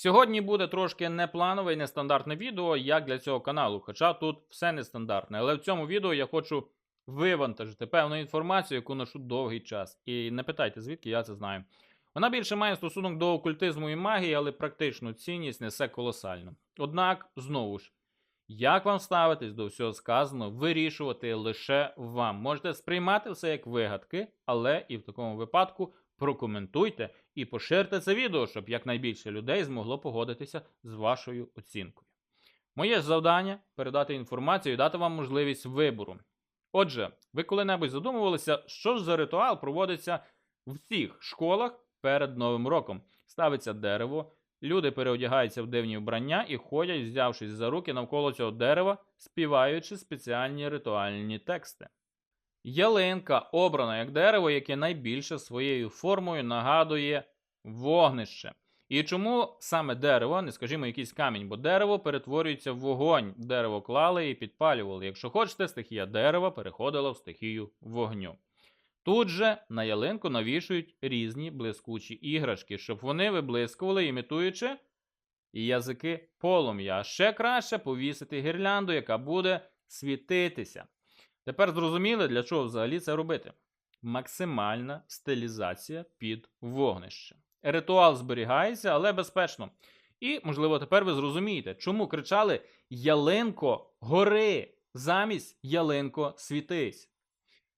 Сьогодні буде трошки непланове і нестандартне відео, як для цього каналу, хоча тут все нестандартне. Але в цьому відео я хочу вивантажити певну інформацію, яку ношу довгий час. І не питайте, звідки я це знаю. Вона більше має стосунок до окультизму і магії, але практичну цінність несе колосальну. Однак, знову ж, як вам ставитись до всього сказаного, вирішувати лише вам. Можете сприймати все як вигадки, але і в такому випадку прокоментуйте і поширте це відео, щоб якнайбільше людей змогло погодитися з вашою оцінкою. Моє завдання передати інформацію і дати вам можливість вибору. Отже, ви коли-небудь задумувалися, що ж за ритуал проводиться в всіх школах перед Новим роком? Ставиться дерево, люди переодягаються в дивні вбрання і ходять, взявшись за руки навколо цього дерева, співаючи спеціальні ритуальні тексти. Ялинка обрана як дерево, яке найбільше своєю формою нагадує вогнище. І чому саме дерево, не скажімо, якийсь камінь, бо дерево перетворюється в вогонь. Дерево клали і підпалювали. Якщо хочете, стихія дерева переходила в стихію вогню. Тут же на ялинку навішують різні блискучі іграшки, щоб вони виблискували, імітуючи язики полум'я. А ще краще повісити гірлянду, яка буде світитися. Тепер зрозуміли, для чого взагалі це робити. Максимальна стилізація під вогнище. Ритуал зберігається, але безпечно. І, можливо, тепер ви зрозумієте, чому кричали Ялинко, гори замість Ялинко світись.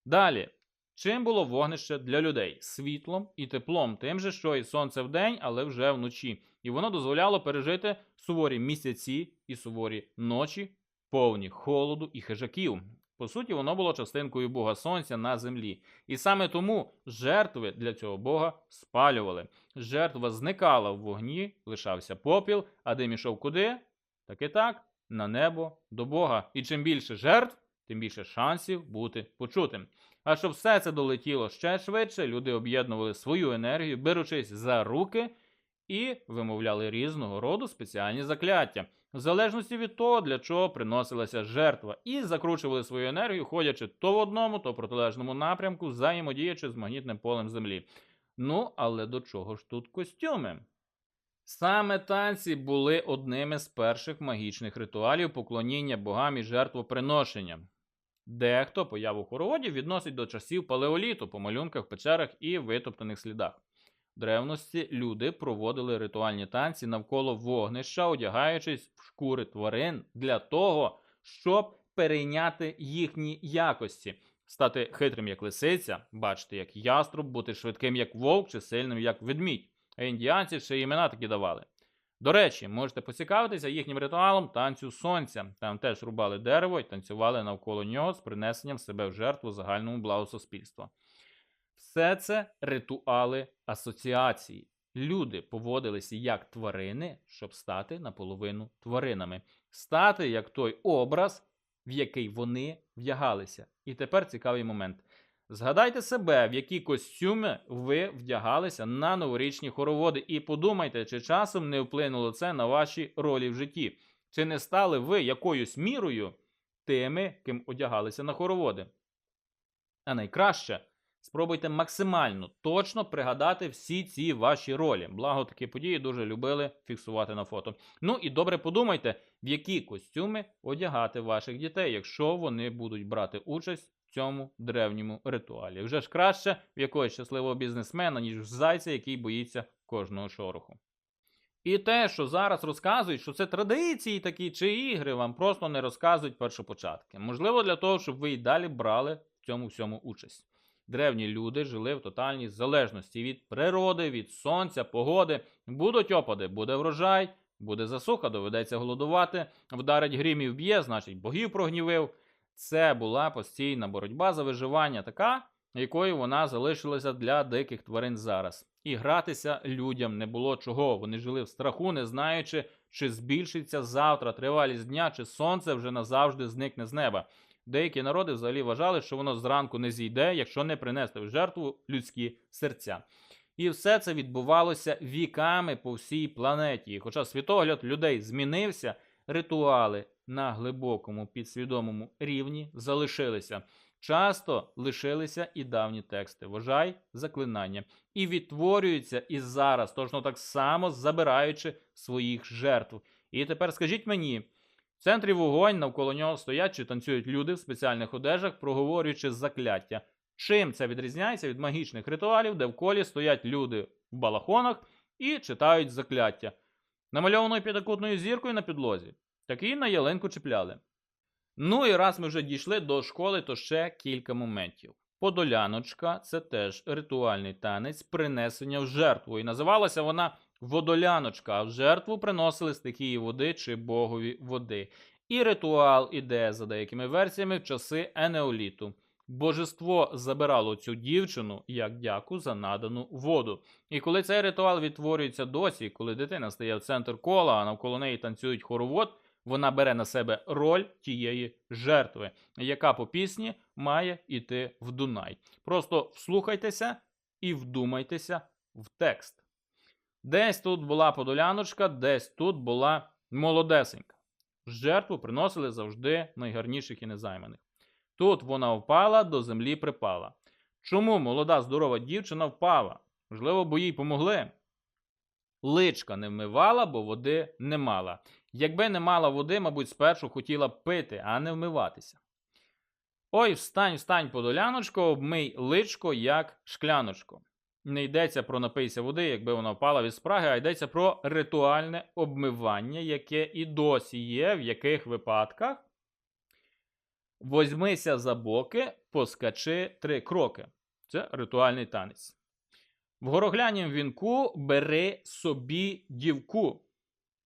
Далі, чим було вогнище для людей? Світлом і теплом, тим же, що і сонце вдень, але вже вночі. І воно дозволяло пережити суворі місяці і суворі ночі, повні холоду і хижаків. По суті, воно було частинкою Бога Сонця на землі. І саме тому жертви для цього Бога спалювали. Жертва зникала в вогні, лишався попіл, а дим ішов куди? Так і так, на небо до Бога. І чим більше жертв, тим більше шансів бути почутим. А щоб все це долетіло ще швидше, люди об'єднували свою енергію, беручись за руки і вимовляли різного роду спеціальні закляття, в залежності від того, для чого приносилася жертва, і закручували свою енергію, ходячи то в одному, то в протилежному напрямку, взаємодіячи з магнітним полем Землі. Ну, але до чого ж тут костюми? Саме танці були одними з перших магічних ритуалів поклоніння богам і жертвоприношення. Дехто появу хороводів відносить до часів палеоліту по малюнках, печерах і витоптаних слідах. Древності люди проводили ритуальні танці навколо вогнища, одягаючись в шкури тварин для того, щоб перейняти їхні якості, стати хитрим як лисиця, бачити як яструб, бути швидким як вовк чи сильним як ведмідь. А індіанці ще імена такі давали. До речі, можете поцікавитися їхнім ритуалом танцю сонця. Там теж рубали дерево і танцювали навколо нього з принесенням себе в жертву загальному благу суспільства. Все це ритуали асоціації. Люди поводилися як тварини, щоб стати наполовину тваринами, стати як той образ, в який вони вдягалися. І тепер цікавий момент. Згадайте себе, в які костюми ви вдягалися на новорічні хороводи, і подумайте, чи часом не вплинуло це на ваші ролі в житті, чи не стали ви якоюсь мірою тими, ким одягалися на хороводи. А найкраще спробуйте максимально точно пригадати всі ці ваші ролі. Благо такі події дуже любили фіксувати на фото. Ну і добре подумайте, в які костюми одягати ваших дітей, якщо вони будуть брати участь в цьому древньому ритуалі. Вже ж краще в якогось щасливого бізнесмена, ніж в зайця, який боїться кожного шороху. І те, що зараз розказують, що це традиції такі чи ігри, вам просто не розказують першопочатки. Можливо, для того, щоб ви і далі брали в цьому всьому участь. Древні люди жили в тотальній залежності від природи, від сонця, погоди. Будуть опади, буде врожай, буде засуха, доведеться голодувати, вдарить грім і вб'є, значить богів прогнівив. Це була постійна боротьба за виживання, така, якою вона залишилася для диких тварин зараз. І гратися людям не було чого. Вони жили в страху, не знаючи, чи збільшиться завтра тривалість дня, чи сонце вже назавжди зникне з неба. Деякі народи взагалі вважали, що воно зранку не зійде, якщо не принести в жертву людські серця. І все це відбувалося віками по всій планеті. Хоча світогляд людей змінився, ритуали на глибокому підсвідомому рівні залишилися. часто лишилися і давні тексти. Вважай заклинання. І відтворюються і зараз, точно так само забираючи своїх жертв. І тепер скажіть мені, в центрі вогонь навколо нього стоять чи танцюють люди в спеціальних одежах, проговорюючи закляття. Чим це відрізняється від магічних ритуалів, де в колі стоять люди в балахонах і читають закляття, намальованою п'ятикутною зіркою на підлозі. Такі на ялинку чіпляли. Ну і раз ми вже дійшли до школи, то ще кілька моментів. Подоляночка це теж ритуальний танець принесення в жертву. І називалася вона водоляночка, а в жертву приносили стихії води чи богові води. І ритуал іде за деякими версіями в часи Енеоліту. Божество забирало цю дівчину як дяку за надану воду. І коли цей ритуал відтворюється досі, коли дитина стає в центр кола, а навколо неї танцюють хоровод, вона бере на себе роль тієї жертви, яка по пісні має йти в Дунай. Просто вслухайтеся і вдумайтеся в текст. Десь тут була подоляночка, десь тут була молодесенька. Жертву приносили завжди найгарніших і незайманих. Тут вона впала, до землі припала. Чому молода здорова дівчина впала? Можливо, бо їй помогли. Личка не вмивала, бо води не мала. Якби не мала води, мабуть, спершу хотіла б пити, а не вмиватися. Ой, встань, встань, подоляночко, обмий личко, як шкляночко. Не йдеться про напийся води, якби вона впала від спраги, а йдеться про ритуальне обмивання, яке і досі є, в яких випадках возьмися за боки, поскачи три кроки. Це ритуальний танець. В гороглянім вінку бери собі дівку.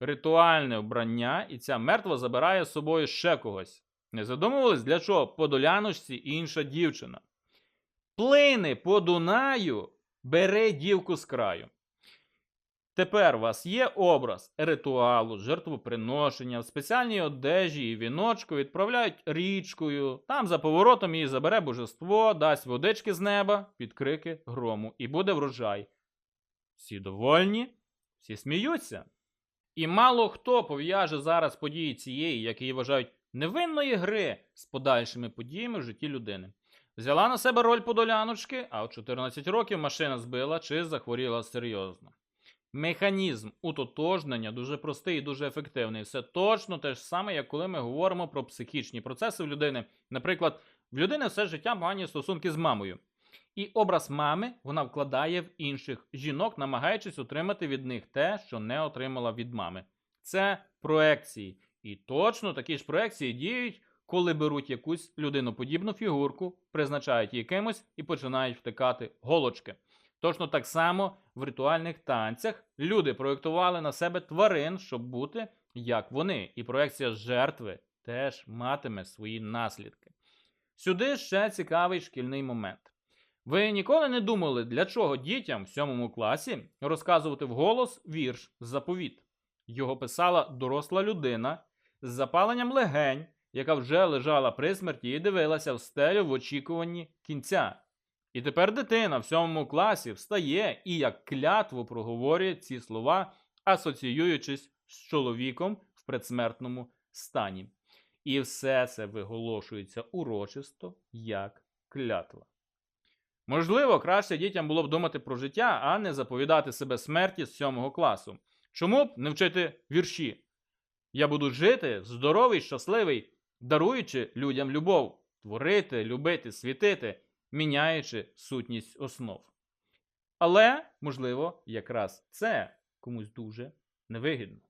Ритуальне вбрання, і ця мертва забирає з собою ще когось. Не задумувались, для чого подоляночці інша дівчина. Плини по Дунаю, бери дівку з краю. Тепер у вас є образ ритуалу, жертвоприношення, в спеціальній одежі і віночку відправляють річкою, там за поворотом її забере божество, дасть водички з неба під крики грому, і буде врожай. Всі довольні, всі сміються. І мало хто пов'яже зараз події цієї, як її вважають, невинної гри з подальшими подіями в житті людини. Взяла на себе роль подоляночки, а в 14 років машина збила чи захворіла серйозно. Механізм утотожнення дуже простий і дуже ефективний. Все точно те ж саме, як коли ми говоримо про психічні процеси в людини. Наприклад, в людини все життя погані стосунки з мамою. І образ мами вона вкладає в інших жінок, намагаючись отримати від них те, що не отримала від мами. Це проекції. І точно такі ж проекції діють, коли беруть якусь людиноподібну фігурку, призначають її кимось і починають втикати голочки. Точно так само в ритуальних танцях люди проєктували на себе тварин, щоб бути як вони, і проекція жертви теж матиме свої наслідки. Сюди ще цікавий шкільний момент. Ви ніколи не думали, для чого дітям в сьомому класі розказувати вголос вірш заповіт? Його писала доросла людина з запаленням легень, яка вже лежала при смерті і дивилася в стелю в очікуванні кінця. І тепер дитина в сьомому класі встає і як клятву проговорює ці слова, асоціюючись з чоловіком в предсмертному стані. І все це виголошується урочисто як клятва. Можливо, краще дітям було б думати про життя, а не заповідати себе смерті з сьомого класу. Чому б не вчити вірші? Я буду жити здоровий, щасливий, даруючи людям любов, творити, любити, світити міняючи сутність основ. Але, можливо, якраз це комусь дуже невигідно.